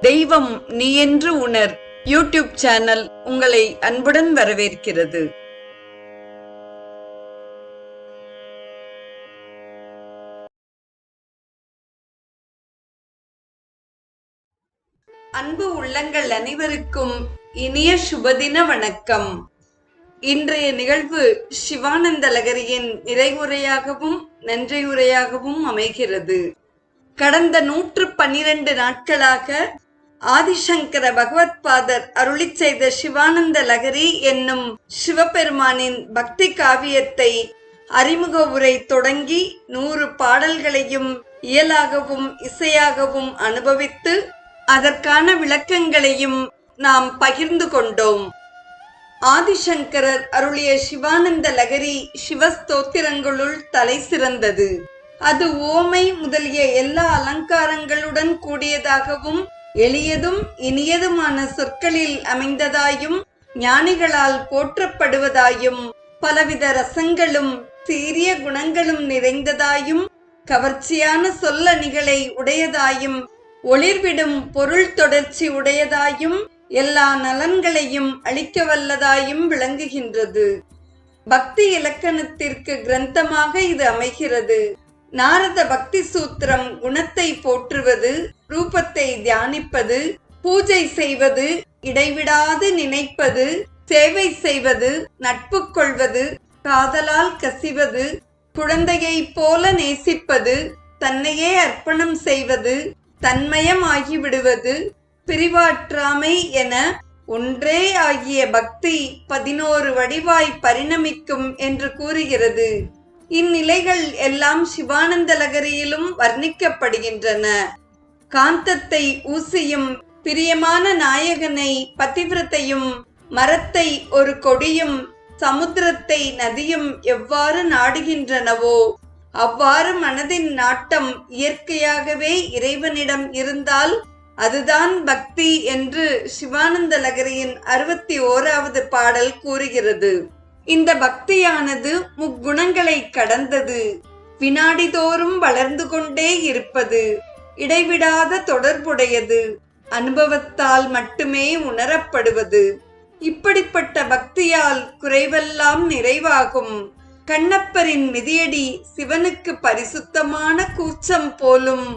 தெய்வம் நீ என்று உணர். யூடியூப் சேனல் உங்களை அன்புடன் வரவேற்கிறது. அன்பு உள்ளங்கள் அனைவருக்கும் இனிய சுபதின வணக்கம். இன்றைய நிகழ்வு சிவானந்த லகரியின் நிறைவுரையாகவும் நன்றியுரையாகவும் அமைகிறது. கடந்த நூற்று பன்னிரண்டு நாட்களாக ஆதிசங்கர பகவத்பாதர் அருளிச் செய்த சிவானந்த லகரி என்னும் சிவபெருமானின் பக்தி காவியத்தை அறிமுக உரை தொடங்கி நூறு பாடல்களையும் இயலாகவும் இசையாகவும் அனுபவித்து அதற்கான விளக்கங்களையும் நாம் பகிர்ந்து கொண்டோம். ஆதிசங்கரர் அருளிய சிவானந்த லகரி சிவஸ்தோத்திரங்களுள் தலை சிறந்தது. அது ஓமை முதலிய எல்லா அலங்காரங்களுடன் கூடியதாகவும் எளியதும் இனியதுமான சொற்களில் அமைந்ததாயும் ஞானிகளால் போற்றப்படுவதாயும் பலவித ரசங்களும் சீரிய குணங்களும் நிறைந்ததாயும் கவர்ச்சியான சொல்ல நிகழை உடையதாயும் ஒளிர்விடும் பொருள் தொடர்ச்சி உடையதாயும் எல்லா நலன்களையும் அளிக்க வல்லதாயும் விளங்குகின்றது. பக்தி இலக்கணத்திற்கு கிரந்தமாக இது அமைகிறது. நாரத பக்தி சூத்திரம் குணத்தை போற்றுவது ரூபத்தை தியானிப்பது பூஜை செய்வது இடைவிடாது நினைப்பது சேவை செய்வது நட்பு கொள்வது காதலால் கசிவது குழந்தையைப் போல நேசிப்பது தன்னையே அர்ப்பணம் செய்வது தன்மயமாகிவிடுவது பிரிவாற்றாமை என ஒன்றே ஆகிய பக்தி பதினோரு வடிவாய் பரிணமிக்கும் என்று கூறுகிறது. இந்நிலைகள் எல்லாம் சிவானந்த லகரியிலும் வர்ணிக்கப்படுகின்றன. காந்தத்தை ஊசியும் பிரியமான நாயகனை பதிவிரத்தையும் மரத்தை ஒரு கொடியும் சமுத்திரத்தை நதியும் எவ்வாறு நாடுகின்றனவோ அவ்வாறு மனதின் நாட்டம் இயற்கையாகவே இறைவனிடம் இருந்தால் அதுதான் பக்தி என்று சிவானந்த லகரியின் அறுபத்தி ஓராவது பாடல் கூறுகிறது. இந்த பக்தியானது முக்குணங்களை கடந்தது. வினாடிதோறும் வளர்ந்து கொண்டே இருப்பது இடைவிடாத தொடர்புடையது. அனுபவத்தால் மட்டுமே உணரப்படுவது. இப்படிப்பட்ட பக்தியால் குறைவெல்லாம் நிறைவாகும். கண்ணப்பரின் மிதியடி சிவனுக்கு பரிசுத்தமான கூச்சம் போலும்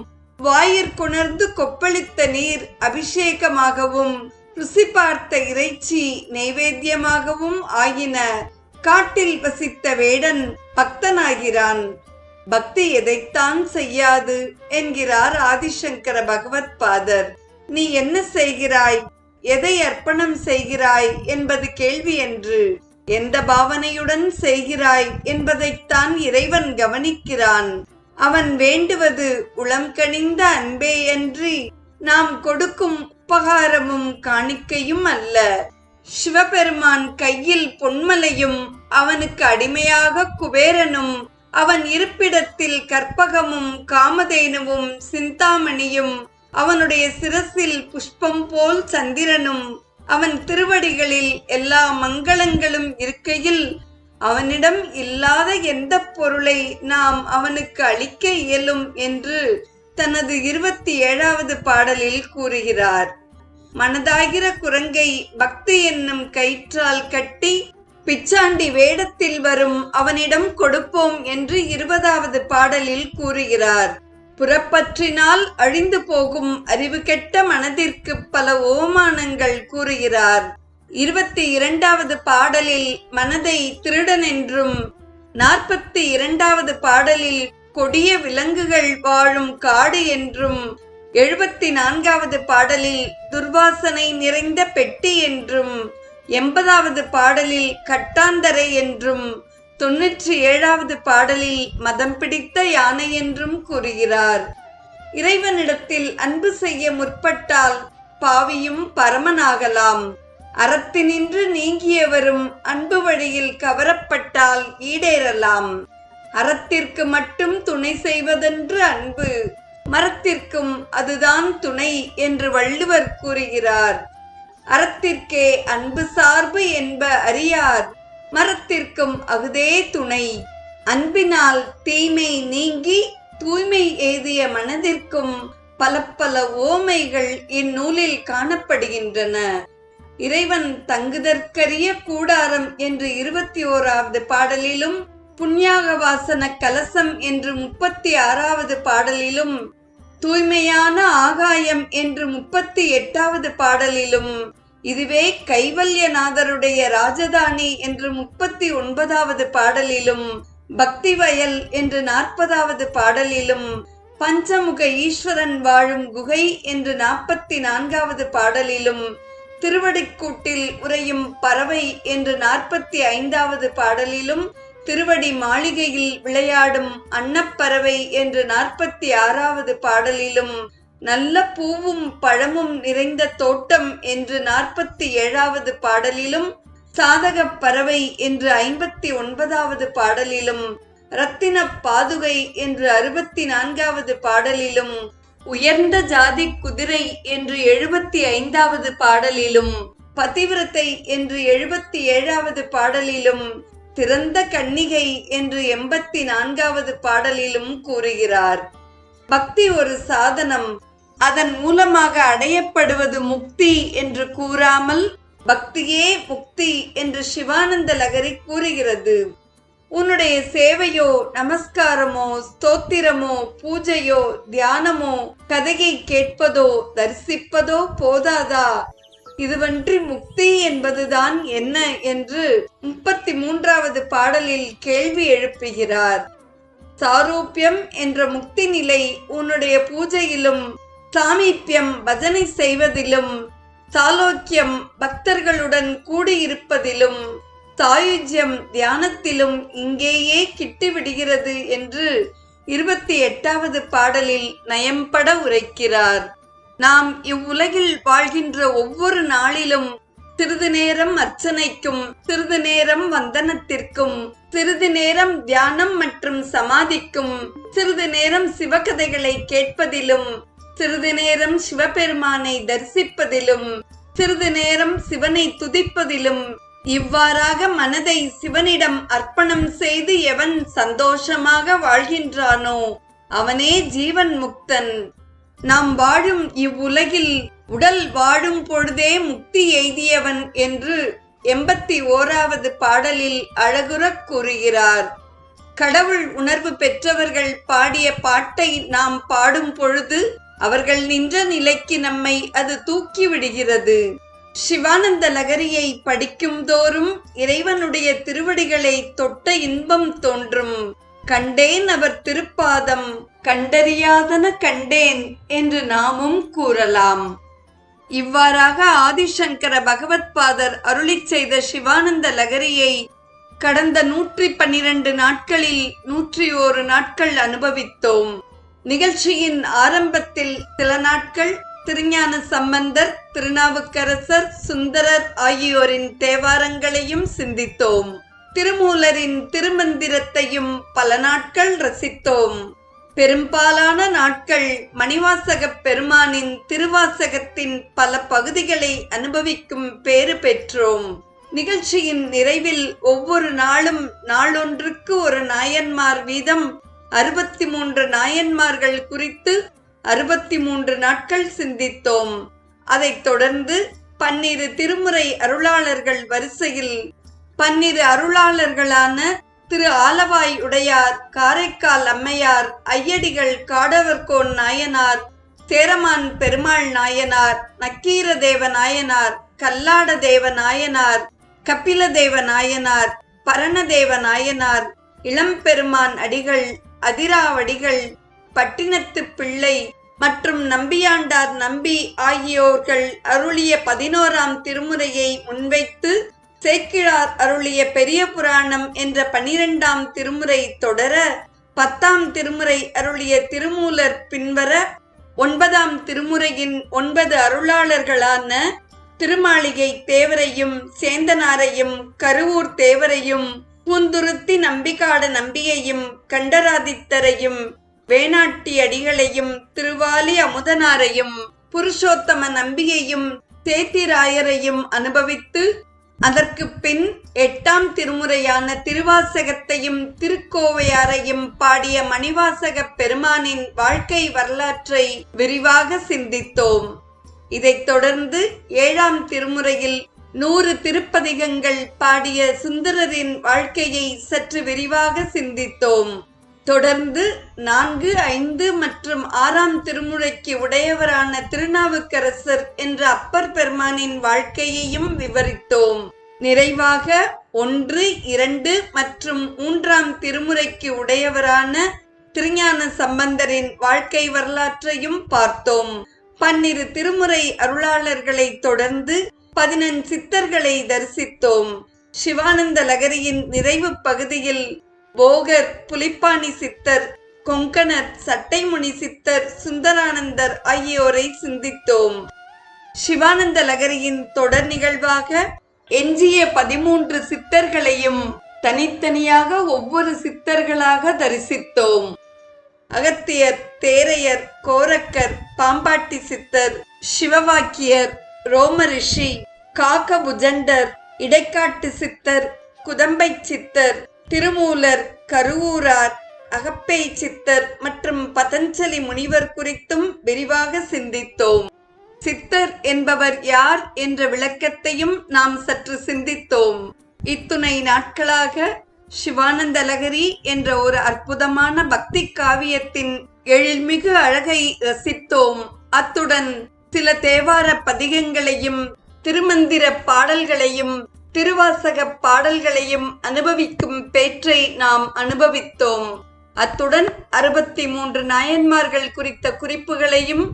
வாயிற்குணர்ந்து கொப்பளித்த நீர் அபிஷேகமாகவும் ருசி பார்த்த இறைச்சி நைவேத்தியமாகவும் ஆயின. காட்டில் வசித்த வேடன் பக்தனாகிறான். பக்தி எதைத்தான் செய்யாது என்கிறார் ஆதிசங்கர பகவத் பாதர். நீ என்ன செய்கிறாய்? எதை அர்ப்பணம் செய்கிறாய் என்பது கேள்வி என்று. எந்த பாவனையுடன் செய்கிறாய் என்பதைத்தான் இறைவன் கவனிக்கிறான். அவன் வேண்டுவது உளம் கனிந்த அன்பே அன்றி நாம் கொடுக்கும் உபகாரமும் காணிக்கையும் அல்ல. சிவபெருமான் கையில் பொன்மலையும் அவனுக்கு அடிமையாக குபேரனும் அவன் இருப்பிடத்தில் கற்பகமும் காமதேனுவும் சிந்தாமணியும் அவனுடைய சிரசில் புஷ்பம் போல் சந்திரனும் அவன் திருவடிகளில் எல்லா மங்களங்களும் இருக்கையில் அவனிடம் இல்லாத எந்த பொருளை நாம் அவனுக்கு அளிக்க இயலும் என்று தனது இருபத்தி ஏழாவது பாடலில் கூறுகிறார். மனதாகிற குரங்கை பக்தி என்னும் கயிற்றால் கட்டி பிச்சாண்டி வேடத்தில் வரும் அவனிடம் கொடுப்போம் என்று இருபதாவது பாடலில் கூறுகிறார். புறப்பற்றினால் அழிந்து போகும் அறிவு கெட்ட மனதிற்கு பல ஓமானங்கள் கூறுகிறார். இருபத்தி இரண்டாவது பாடலில் மனதை திருடன் என்றும் நாற்பத்தி இரண்டாவது பாடலில் கொடிய விலங்குகள் வாழும் காடு என்றும் எழுபத்தி நான்காவது பாடலில் துர்வாசனை நிறைந்த பெட்டி என்றும் எண்பதாவது பாடலில் கட்டாந்தரை என்றும் தொன்னூற்றி ஏழாவது பாடலில் மதம் பிடித்த யானை என்றும் கூறுகிறார். இறைவனிடத்தில் அன்பு செய்ய முற்பட்டால் பாவியும் பரமனாகலாம். அறத்தினின்று நீங்கியவரும் அன்பு வழியில் கவரப்பட்டால் ஈடேறலாம். அறத்திற்கு மட்டும் துணை செய்வதென்று அன்பு மரத்திற்கும் அதுதான் துணை என்று வள்ளுவர் கூறுகிறார். அறத்திற்கே அன்பு சார்பு என்ப அறியார் மரத்திற்கும் அகுதே துணை. அன்பினால் தீமை நீங்கி தூய்மை எய்திய மனதிற்கும் பல பல ஓமைகள் இந்நூலில் காணப்படுகின்றன. இறைவன் தங்குதற்கரிய கூடாரம் என்று இருபத்தி ஓராவது பாடலிலும் புண்ணியாக வாசன கலசம் என்று முப்பத்தி ஆறாவது பாடலிலும் தூய்மையான ஆகாயம் என்று முப்பத்தி எட்டாவது பாடலிலும் இதுவே கைவல்யநாதருடைய ராஜதானி என்று முப்பத்தி ஒன்பதாவது பாடலிலும் பக்தி வயல் என்று நாற்பதாவது பாடலிலும் பஞ்சமுக ஈஸ்வரன் வாழும் குகை என்று நாற்பத்தி நான்காவது பாடலிலும் திருவடிக்கூட்டில் உறையும் பறவை என்று நாற்பத்தி ஐந்தாவது பாடலிலும் திருவடி மாளிகையில் விளையாடும் அன்னப்பறவை என்று நாற்பத்தி ஆறாவது பாடலிலும் நல்ல பூவும் பழமும் நிறைந்த தோட்டம் என்று நாற்பத்தி ஏழாவது பாடலிலும் சாதகப் பறவை என்று ஐம்பத்தி ஒன்பதாவது பாடலிலும் ரத்தின பாதுகை என்று அறுபத்தி நான்காவது பாடலிலும் உயர்ந்த ஜாதி குதிரை என்று எழுபத்தி ஐந்தாவது பாடலிலும் பதிவிரத்தை என்று எழுபத்தி ஏழாவது பாடலிலும் திறந்த கன்னிகை என்று எண்பத்தி நான்காவது பாடலிலும் கூறுகிறார். பக்தி ஒரு சாதனம் அதன் மூலமாக அடையப்படுவது முக்தி என்று கூறாமல் பக்தியே முக்தி என்று சிவானந்த லகரி கூறுகிறது. உன்னுடைய சேவையோ நமஸ்காரமோ ஸ்தோத்திரமோ பூஜையோ தியானமோ கதையை கேட்பதோ தரிசிப்பதோ போதாதா? இதுவன்றி முக்தி என்பதுதான் என்ன என்று முப்பத்தி மூன்றாவது பாடலில் கேள்வி எழுப்புகிறார். சாரூபியம் என்ற முக்தி நிலை உன்னுடைய பூஜையிலும் சாமீப்பியம் பஜனை செய்வதிலும் சாலோக்கியம் பக்தர்களுடன் கூடியிருப்பதிலும் சாயுஜ்யம் தியானத்திலும் இங்கேயே கிட்டுவிடுகிறது என்று இருபத்தி எட்டாவது பாடலில் நயம்பட உரைக்கிறார். நாம் இவ்வுலகில் வாழ்கின்ற ஒவ்வொரு நாளிலும் சிறிது நேரம் அர்ச்சனைக்கும் சிறிது நேரம் வந்தனத்திற்கும் சிறிது நேரம் தியானம் மற்றும் சமாதிக்கும் சிறிது நேரம் சிவகதைகளை கேட்பதிலும் சிறிது நேரம் சிவபெருமானை தரிசிப்பதிலும் சிறிது நேரம் சிவனை துதிப்பதிலும் இவ்வாறாக மனதை சிவனிடம் அர்ப்பணம் செய்து எவன் சந்தோஷமாக வாழ்கின்றானோ அவனே ஜீவன் முக்தன். நாம் வாழும் இவ்வுலகில் உடல் வாழும் பொழுதே முக்தி எய்தியவன் என்று எண்பத்தி ஓராவது பாடலில் அழகுறக் கூறுகிறார். கடவுள் உணர்வு பெற்றவர்கள் பாடிய பாட்டை நாம் பாடும் பொழுது அவர்கள் நின்ற நிலைக்கு நம்மை அது தூக்கி விடுகிறது. சிவானந்த லகரியை படிக்கும் தோறும் இறைவனுடைய திருவடிகளை தொட்ட இன்பம் தோன்றும். கண்டேன் அவர் திருப்பாதம் கண்டறியாதன கண்டேன் என்று நாமும் கூறலாம். இவ்வாறாக ஆதிசங்கர பகவத்பாதர் அருளிச் செய்த சிவானந்த லகரியை கடந்த நூற்றி பன்னிரண்டு நாட்களில் நூற்றி ஓரு நாட்கள் அனுபவித்தோம். நிகழ்ச்சியின் ஆரம்பத்தில் சில நாட்கள் திருஞான சம்பந்தர் திருநாவுக்கரசர் சுந்தரர் ஆகியோரின் தேவாரங்களையும் சிந்தித்தோம். திருமூலரின் திருமந்திரத்தையும் பல நாட்கள் ரசித்தோம். பெரும்பாலான நாட்கள் மணிவாசகப் பெருமானின் திருவாசகத்தின் பல பகுதிகளை அனுபவிக்கும் பேறு பெற்றோம். நிகழ்ச்சியின் நிறைவில் ஒவ்வொரு நாளும் நாளொன்றுக்கு ஒரு நாயன்மார் வீதம் அறுபத்தி மூன்று நாயன்மார்கள் குறித்து அறுபத்தி மூன்று நாட்கள் சிந்தித்தோம். அதைத் தொடர்ந்து பன்னிரு திருமுறை அருளாளர்கள் வரிசையில் பன்னிரு அருளாளர்களான திரு ஆலவாய் உடையார் காரைக்கால் அம்மையார் ஐயடிகள் காடவர்கோன் நாயனார் சேரமான் பெருமாள் நாயனார் நக்கீரதேவ நாயனார் கல்லாட தேவ நாயனார் கபிலதேவ நாயனார் பரணதேவ நாயனார் இளம்பெருமான் அடிகள் அதிராவடிகள் பட்டினத்து பிள்ளை மற்றும் நம்பியாண்டார் நம்பி ஆகியோர்கள் அருளிய பதினோராம் திருமுறையை முன்வைத்து சேக்கிழார் அருளிய பெரிய புராணம் என்ற பனிரெண்டாம் திருமுறை தொடர பத்தாம் திருமுறை அருளிய திருமூலர் பின்வர ஒன்பதாம் திருமுறையின் ஒன்பது அருளாளர்களான திருமாளிகை தேவரையும் சேந்தனாரையும் கருவூர் தேவரையும் பூந்துருத்தி நம்பிக்காட நம்பியையும் கண்டராதித்தரையும் வேணாட்டி அடிகளையும் திருவாலி அமுதனாரையும் புருஷோத்தம நம்பியையும் சேத்திராயரையும் அனுபவித்து அதற்கு பின் எட்டாம் திருமுறையான திருவாசகத்தையும் திருக்கோவையாரையும் பாடிய மணிவாசக பெருமானின் வாழ்க்கை வரலாற்றை விரிவாக சிந்தித்தோம். இதைத் தொடர்ந்து ஏழாம் திருமுறையில் நூறு திருப்பதிகங்கள் பாடிய சுந்தரரின் வாழ்க்கையை சற்று விரிவாக சிந்தித்தோம். தொடர்ந்து நான்கு ஐந்து மற்றும் ஆறாம் திருமுறைக்கு உடையவரான திருநாவுக்கரசர் என்ற அப்பர் பெருமானின் வாழ்க்கையையும் விவரித்தோம். நிறைவாக ஒன்று இரண்டு மற்றும் மூன்றாம் திருமுறைக்கு உடையவரான திருஞான சம்பந்தரின் வாழ்க்கை வரலாற்றையும் பார்த்தோம். பன்னிரு திருமுறை அருளாளர்களை தொடர்ந்து பதினெண் சித்தர்களை தரிசித்தோம். சிவானந்த லகரியின் நிறைவு பகுதியில் போகர் புலிப்பாணி சித்தர் கொங்கணர் சட்டைமுனி சித்தர் சுந்தரானந்தர் ஆகியோரை சிந்தித்தோம். சிவானந்த லகரியின் தொடர் நிகழ்வாக எஞ்சிய பதிமூன்று சித்தர்களையும் தனித்தனியாக ஒவ்வொரு சித்தர்களாக தரிசித்தோம். அகத்தியர் தேரையர் கோரக்கர் பாம்பாட்டி சித்தர் சிவவாக்கியர் ரோமரிஷி காக்கபுஜண்டர் இடைக்காட்டு சித்தர் குதம்பை சித்தர் திருமூலர் கருவூரார் அகப்பை சித்தர் மற்றும் பதஞ்சலி முனிவர் குறித்தும் விரிவாக சிந்தித்தோம். சித்தர் என்பவர் யார் என்ற விளக்கத்தையும் நாம் சற்று சிந்தித்தோம். இத்துணை நாட்களாக சிவானந்த லகரி என்ற ஒரு அற்புதமான பக்தி காவியத்தின் எழில்மிகு அழகை ரசித்தோம். அத்துடன் சில தேவார பதிகங்களையும் திருமந்திர பாடல்களையும் திருவாசக பாடல்களையும் அனுபவிக்கும் பேற்றை நாம் அனுபவித்தோம். அத்துடன் அறுபத்தி மூன்று நாயன்மார்கள் குறித்த குறிப்புகளையும்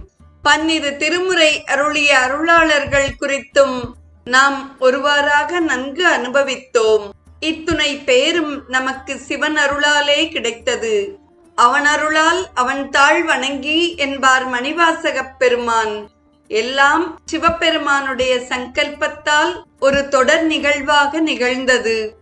பன்னிரு திருமுறை அருளிய அருளாளர்கள் குறித்தும் நாம் ஒருவாறாக நன்கு அனுபவித்தோம். இத்துணை பேரும் நமக்கு சிவன் அருளாலே கிடைத்தது. அவன் அருளால் அவன் தாழ் வணங்கி என்பார் மணிவாசகப் பெருமான். எல்லாம் சிவபெருமானுடைய சங்கல்பத்தால் ஒரு தொடர் நிகழ்வாக நிகழ்ந்தது.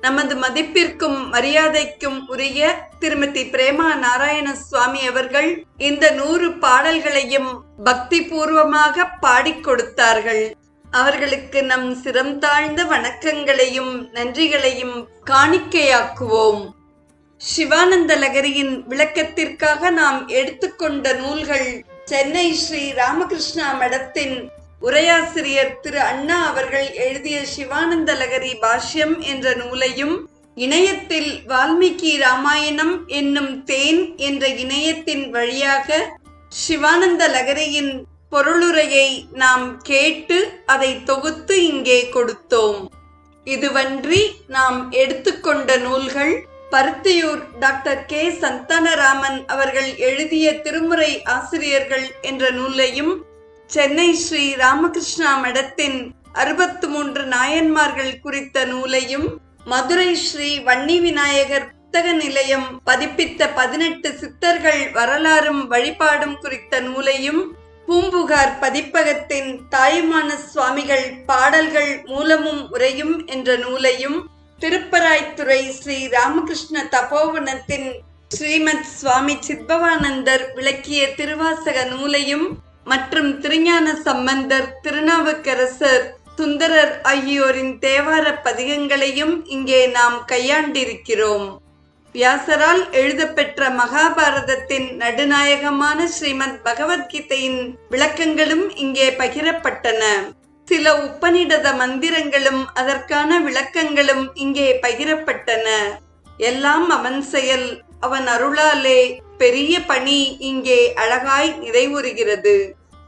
நமது மதிப்பிற்கும் மரியாதைக்கும் உரிய திருமதி பிரேமா நாராயண சுவாமி அவர்கள் இந்த நூறு பாடல்களையும் பக்தி பூர்வமாக பாடிக் கொடுத்தார்கள். அவர்களுக்கு நம் சிரம் தாழ்ந்த வணக்கங்களையும் நன்றிகளையும் காணிக்கையாக்குவோம். சிவானந்த லகரியின் விளக்கத்திற்காக நாம் எடுத்துக்கொண்ட நூல்கள் சென்னை ஸ்ரீ ராமகிருஷ்ணா மடத்தின் உரையாசிரியர் திரு அண்ணா அவர்கள் எழுதிய சிவானந்த லகரி பாஷ்யம் என்ற நூலையும் இணையத்தில் வால்மீகி ராமாயணம் என்னும் தேன் என்ற இணையத்தின் வழியாக சிவானந்த லகரியின் பொருளுரையை நாம் கேட்டு அதை தொகுத்து இங்கே கொடுத்தோம். இதுவன்றி நாம் எடுத்துக்கொண்ட நூல்கள் பருத்தியூர் டாக்டர் கே. சந்தானராமன் அவர்கள் எழுதிய திருமுறை ஆசிரியர்கள் என்ற நூலையும் சென்னை ஸ்ரீ ராமகிருஷ்ணா மடத்தின் அறுபத்து மூன்று நாயன்மார்கள் குறித்த நூலையும் மதுரை ஸ்ரீ வன்னி விநாயகர் புத்தக நிலையம் பதிப்பித்த பதினெட்டு சித்தர்கள் வரலாறும் வழிபாடும் குறித்த நூலையும் பூம்புகார் பதிப்பகத்தின் தாயுமான சுவாமிகள் பாடல்கள் மூலமும் உரையும் என்ற நூலையும் திருப்பராய்த்துறை ஸ்ரீ ராமகிருஷ்ண தபோவனத்தின் ஸ்ரீமத் சுவாமி சித்பவானந்தர் விளக்கிய திருவாசக நூலையும் மற்றும் திருஞான சம்பந்தர் திருநாவுக்கரசர் சுந்தரர் ஆகியோரின் தேவார பதிகங்களையும் இங்கே நாம் கையாண்டிருக்கிறோம். வியாசரால் எழுதப்பெற்ற மகாபாரதத்தின் நடுநாயகமான ஸ்ரீமத் பகவத்கீதையின் விளக்கங்களும் இங்கே பகிரப்பட்டன. சில உப்பனிடத மந்திரங்களும் அதற்கான விளக்கங்களும் இங்கே பகிரப்பட்டன. எல்லாம் அவன் செயல். அவன் அருளாலே பெரிய பணி இங்கே அழகாய் நிறைவுறுகிறது.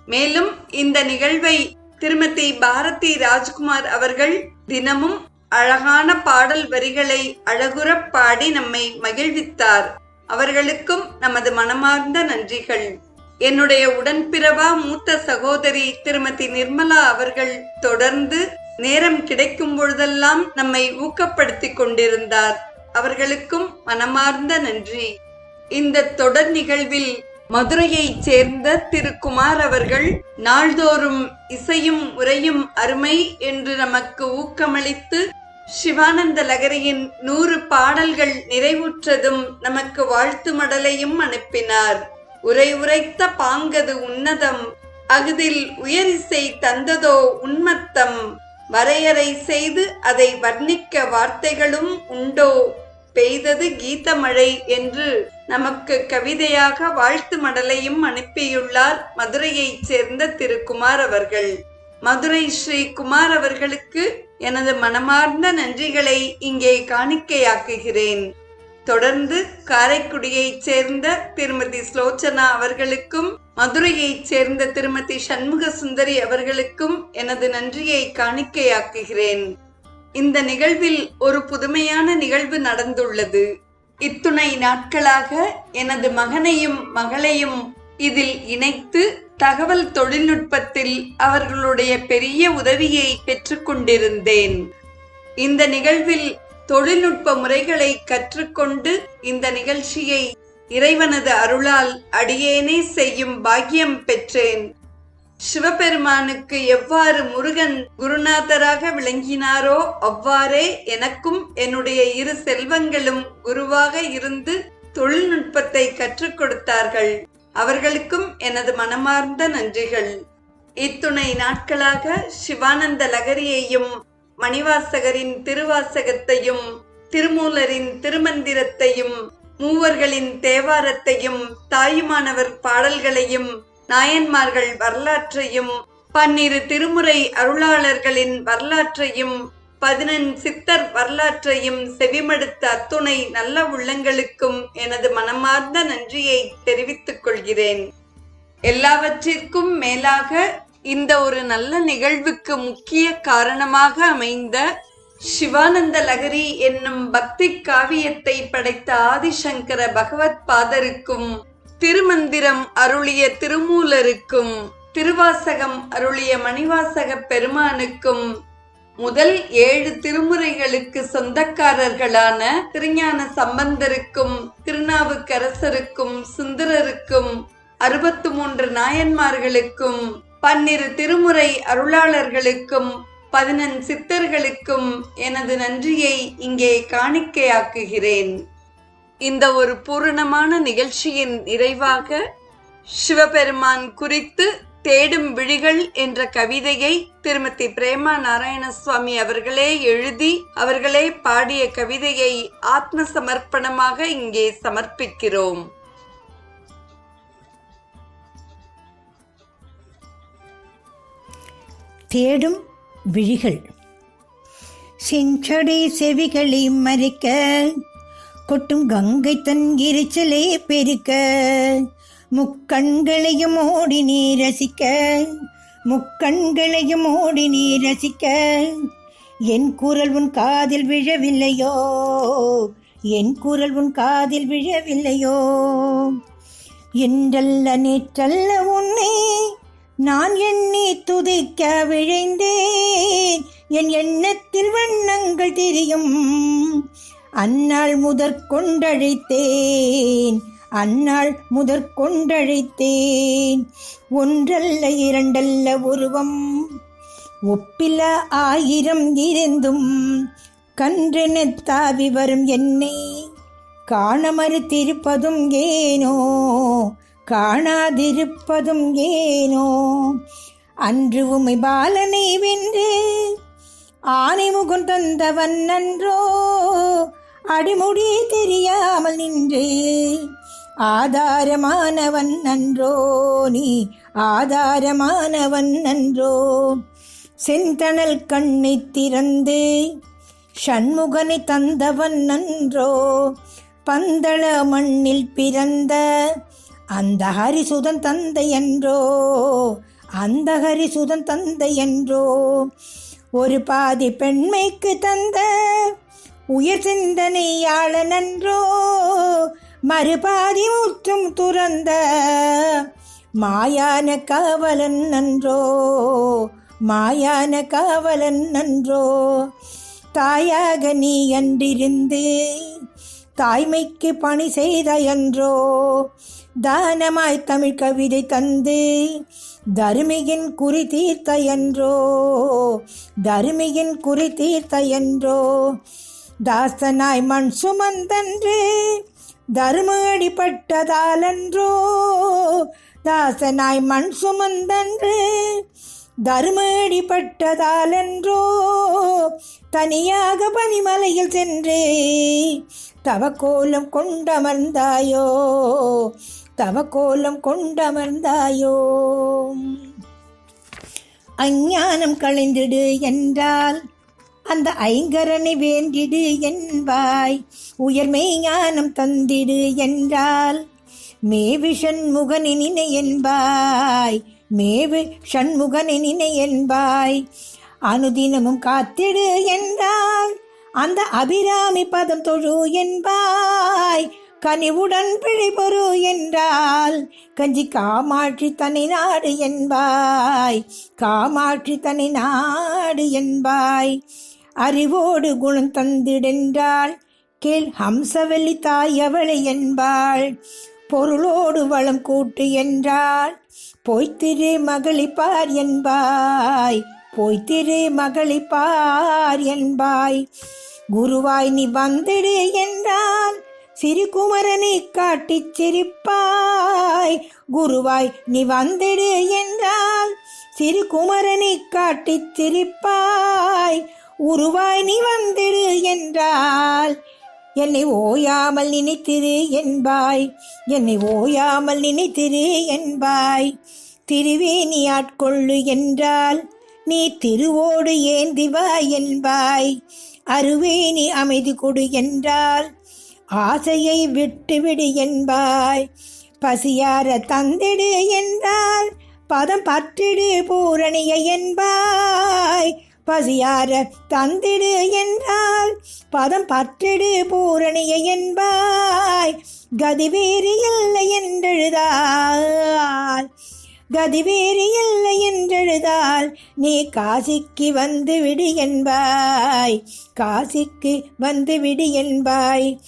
மேலும் இந்த நிகழ்வை திருமதி பாரதி ராஜ்குமார் அவர்கள் தினமும் அழகான பாடல் வரிகளை அழகுறப் பாடி நம்மை மகிழ்வித்தார். அவர்களுக்கும் நமது மனமார்ந்த நன்றிகள். என்னுடைய உடன்பிறவா மூத்த சகோதரி திருமதி நிர்மலா அவர்கள் தொடர்ந்து நேரம் கிடைக்கும் பொழுதெல்லாம் நம்மை ஊக்கப்படுத்திக் கொண்டிருந்தார். அவர்களுக்கும் மனமார்ந்த நன்றி. இந்த தொடர் நிகழ்வில் மதுரையைச் சேர்ந்த திரு குமார் அவர்கள் நாள்தோறும் இசையும் உரையும் அருமை என்று நமக்கு ஊக்கமளித்து சிவானந்த லகரியின் நூறு பாடல்கள் நிறைவுற்றதும் நமக்கு வாழ்த்து மடலையும் அனுப்பினார். உரை உரைத்த பாங்கது உன்னதம் அகுதில் உயரிசை தந்ததோ உன்மத்தம் வரையறை செய்து அதை வர்ணிக்க வார்த்தைகளும் உண்டோ? பெய்தது கீதமழை என்று நமக்கு கவிதையாக வாழ்த்து மடலையும் அனுப்பியுள்ளார் மதுரையைச் சேர்ந்த திரு குமார் அவர்கள். மதுரை ஸ்ரீ குமார் அவர்களுக்கு எனது மனமார்ந்த நன்றிகளை இங்கே காணிக்கையாக்குகிறேன். தொடர்ந்து காரைக்குடியைச் சேர்ந்த திருமதி ஸ்லோச்சனா அவர்களுக்கும் மதுரையைச் சேர்ந்த திருமதி சண்முக சுந்தரி அவர்களுக்கும் எனது நன்றியை காணிக்கையாக்குகிறேன். இந்த நிகழ்வில் ஒரு புதுமையான நிகழ்வு நடந்துள்ளது. இத்துணை நாட்களாக எனது மகனையும் மகளையும் இதில் இணைத்து தகவல் தொழில்நுட்பத்தில் அவர்களுடைய பெரிய உதவியை பெற்றுக்கொண்டிருந்தேன் இந்த நிகழ்வில் தொழில்நுட்ப முறைகளை கற்றுக்கொண்டு இந்த நிகழ்ச்சியை இறைவனது அருளால் அடியேனே செய்யும் பாக்கியம் பெற்றேன். சிவபெருமானுக்கு எவ்வாறு முருகன் குருநாதராக விளங்கினாரோ அவ்வாறே எனக்கும் என்னுடைய இரு செல்வங்களும் குருவாக இருந்து தொழில்நுட்பத்தை கற்றுக் கொடுத்தார்கள். அவர்களுக்கும் எனது மனமார்ந்த நன்றிகள். இத்துணை நாட்களாக சிவானந்த லகரியையும் மணிவாசகரின் திருவாசகத்தையும் திருமூலரின் திருமந்திரத்தையும் மூவர்களின் தேவாரத்தையும் தாயுமானவர் பாடல்களையும் நாயன்மார்கள் வரலாற்றையும் பன்னிரு திருமுறை அருளாளர்களின் வரலாற்றையும் பதினெண் சித்தர் வரலாற்றையும் செவிமடுத்த அத்துணை நல்ல உள்ளங்களுக்கும் எனது மனமார்ந்த நன்றியை தெரிவித்துக் கொள்கிறேன். எல்லாவற்றிற்கும் மேலாக இந்த ஒரு நல்ல நிகழ்வுக்கு முக்கிய காரணமாக அமைந்த சிவானந்த லகரி என்னும் பக்தி காவியத்தை படைத்த ஆதிசங்கர பகவத் பாதருக்கும் திருமந்திரம் அருளிய திருமூலருக்கும் திருவாசகம் அருளிய மணிவாசக பெருமானுக்கும் முதல் ஏழு திருமுறைகளுக்கு சொந்தக்காரர்களான திருஞான சம்பந்தருக்கும் திருநாவுக்கரசருக்கும் சுந்தரருக்கும் அறுபத்து மூன்று நாயன்மார்களுக்கும் பன்னிரு திருமுறை அருளாளர்களுக்கும் பதினெண் சித்தர்களுக்கும் எனது நன்றியை இங்கே காணிக்கையாக்குகிறேன். இந்த ஒரு பூரணமான நிகழ்ச்சியின் நிறைவாக சிவபெருமான் குறித்து தேடும் விழிகள் என்ற கவிதையை திருமதி பிரேமா நாராயணசுவாமி அவர்களே எழுதி அவர்களே பாடிய கவிதையை ஆத்ம சமர்ப்பணமாக இங்கே சமர்ப்பிக்கிறோம். தேடும் விழிகள். செஞ்சடை செவிகளை மறைக்க கொட்டும் கங்கை தன் எரிச்சலே பெருக்க முக்கண்களையும் ஓடி நீ ரசிக்க முக்கண்களையும் ஓடி நீ ரசிக்க என் குரல் உன் காதில் விழவில்லையோ என் குரல் உன் காதில் விழவில்லையோ என்றல்ல நேற்றல்ல உன்னை நான் எண்ணி துதிக்க விழைந்தேன். என் எண்ணத்தில் வண்ணங்கள் தெரியும். அந்நாள் முதற் கொண்டழைத்தேன். அந்நாள் முதற் கொண்டழைத்தேன். ஒன்றல்ல இரண்டல்ல உருவம். ஒப்பில ஆயிரம் இருந்தும் கன்றென தாவி வரும் என்னை. காண மறுத்திருப்பதும் ஏனோ காணாதிருப்பதும் ஏனோ? அன்று உமை பாலனை வென்று ஆனைமுகம் தந்தவன் நன்றோ? அடிமுடி தெரியாமல் நின்று ஆதாரமானவன் நன்றோ? நீ ஆதாரமானவன் நன்றோ? செந்தணல் கண்ணை திறந்து ஷண்முகனை தந்தவன் நன்றோ? பந்தள மண்ணில் பிறந்த அந்த ஹரிசுதன் தந்தை என்றோ அந்த ஹரிசுதன் தந்தை என்றோ ஒரு பாதி பெண்மைக்கு தந்த உயர் சிந்தனையாளன் நன்றோ மறுபாதி முற்றும் துறந்த மாயான காவலன் நன்றோ மாயான காவலன் நன்றோ தாயாக நீ என்றிருந்து தாய்மைக்கு பணி செய்த என்றோ தானமாய் தமிழ் கவிதை தந்து தருமியின் குறி தீர்த்த என்றோ தருமியின் குறி தீர்த்த என்றோ தாசனாய் மண் சுமந்தன்று தரும அடிப்பட்டதாலன்றோ தாசனாய் மண் சுமந்தன்று தருமடி பட்டதாலன்றோ தனியாக பனிமலையில் சென்றே தவக்கோலம் கொண்டமர்ந்தாயோ தவக்கோலம் கொண்டமர்ந்தாயோ அஞ்ஞானம் களைந்திடு என்றால் அந்த ஐங்கரனை வேண்டிடு என்பாய். உயர்மை ஞானம் தந்திடு என்றால் மேவு ஷண்முகனை நினை என்பாய். மேவு ஷண்முகனை நினை என்பாய். அனுதினமும் காத்திடு என்றால் அந்த அபிராமி பதம் தொழு என்பாய். கனிவுடன் பிழைபொரு என்றால் கஞ்சி காமாட்சி தனி நாடு என்பாய் காமாட்சி தனி நாடு என்பாய். அறிவோடு குணம் தந்திடென்றால் கேள் ஹம்சவல்லி தாய் அவளை என்பாள். பொருளோடு வளம் கூட்டு என்றால் பொய்த்திரு மகளிப்பார் என்பாய் பொய்த்திரு மகளிப்பார் என்பாய். குருவாய் நீ வந்திடு என்றால் சிறுகுமரனை காட்டிச் சிரிப்பாய். குருவாய் நீ வந்திடு என்றால் சிறுகுமரனை காட்டிச் சிரிப்பாய். உருவாய் நீ வந்திடு என்றால் என்னை ஓயாமல் நினைத்திரு என்பாய். என்னை ஓயாமல் நினைத்திரு என்பாய். திருவேணி ஆட்கொள்ளு என்றால் நீ திருவோடு ஏந்திவாய் என்பாய். அருவேணி அமைதி கொடு என்றால் ஆசையை விட்டுவிடு என்பாய். பசியார தந்திடு என்றால் பதம் பற்றிடு பூரணிய என்பாய். பசியார தந்திடு என்றால் பதம் பற்றிடு பூரணிய என்பாய். கதி வேறு இல்லை என்றெழுதால் கதி வேறு இல்லை என்றெழுதால் நீ காசிக்கு வந்து விடு என்பாய். காசிக்கு வந்து விடு என்பாய்.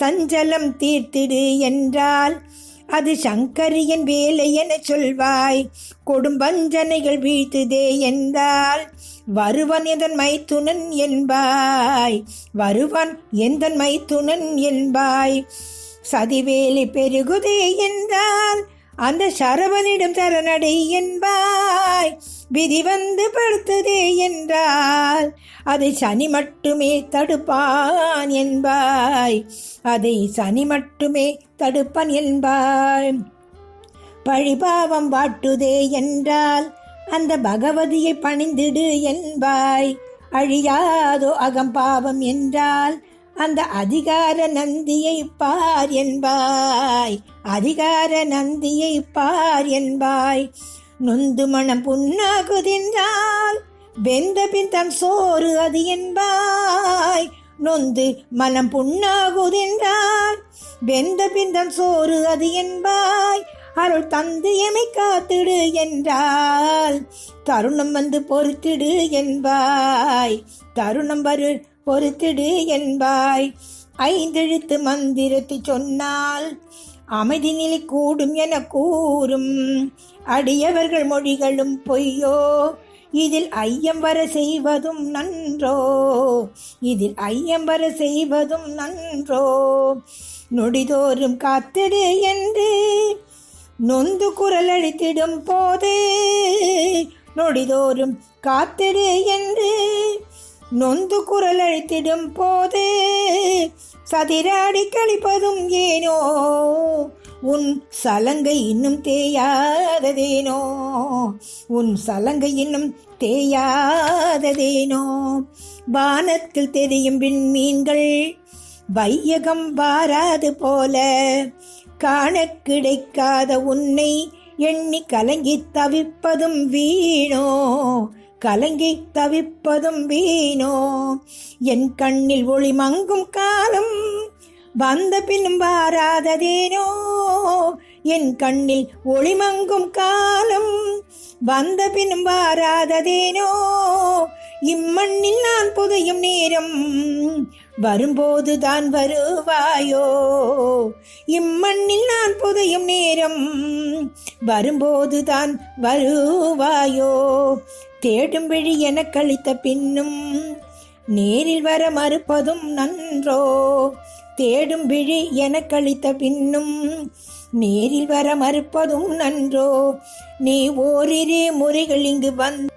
சஞ்சலம் தீர்த்திடு என்றால் அது சங்கரியின் வேலை என சொல்வாய். கொடும்பஞ்சனைகள் வீழ்த்துதே என்றால் வருவன் எதன் மைத்துனன் என்பாய். வருவன் எந்தன் மைத்துனன் என்பாய். சதிவேலி பெருகுதே என்றால் அந்த சரவனிடம் சரணடை என்பாய். விதி வந்து படுத்ததே என்றால் அதை சனி மட்டுமே தடுப்பான் என்பாய். அதை சனி மட்டுமே தடுப்பான் என்பாய். பழிபாவம் வாட்டுதே என்றால் அந்த பகவதியை பணிந்திடு என்பாய். அழியாதோ அகம்பாவம் என்றால் அந்த அதிகார நந்தியை பார் என்பாய். அதிகார நந்தியை பார் என்பாய். நொந்து மனம் புண்ணாகுதென்றால் வெந்த பின் தன் சோறு அது என்பாய். நொந்து மனம் புண்ணாகுதென்றால் வெந்த பின் தன் சோறு அது என்பாய். அருள் தந்து எமை காத்திடு என்றால் தருணம் வந்து பொறுத்திடு என்பாய். தருணம் வரு பொறுத்திடு என்பாய். ஐந்தெழுத்து மந்திரத்தை சொன்னால் அமைதி நிலை கூடும் என கூறும். அடியவர்கள் மொழிகளும் பொய்யோ? இதில் ஐயம் வர செய்வதும் நன்றோ? இதில் ஐயம் வர செய்வதும் நன்றோ? நொடிதோறும் காத்திடு என்று நொந்து குரல் அழித்திடும் போது நொடிதோறும் காத்திடு என்று நொந்து குரல் அழித்திடும் போது சதிராடி கழிப்பதும் ஏனோ? உன் சலங்கை இன்னும் தேயாததேனோ? உன் சலங்கை இன்னும் தேயாததேனோ? வானத்தில் தெரியும் விண்மீன்கள் வையகம் வாராது போல காண கிடைக்காத உன்னை எண்ணி கலங்கி தவிப்பதும் வீணோ? கலங்கி தவிப்பதும் வீணோ. என் கண்ணில் ஒளி மங்கும் காலம் வந்த பின்னும் வாராததேனோ. என் கண்ணில் ஒளி மங்கும் காலம் வந்த பின்னும் வாராததேனோ. இம்மண்ணில் நான் புதையும் நேரம் வரும்போது தான் வருவாயோ? இம்மண்ணில் நான் புதையும் நேரம் வரும்போது தான் வருவாயோ? தேடும் விழி என கழித்த பின்னும் நேரில் வர மறுப்பதும் நன்றோ? தேடும் விழி என கழித்த பின்னும் நேரில் வர மறுப்பதும் நன்றோ? நீ ஓரிரு முறைகள் இங்கு வந்து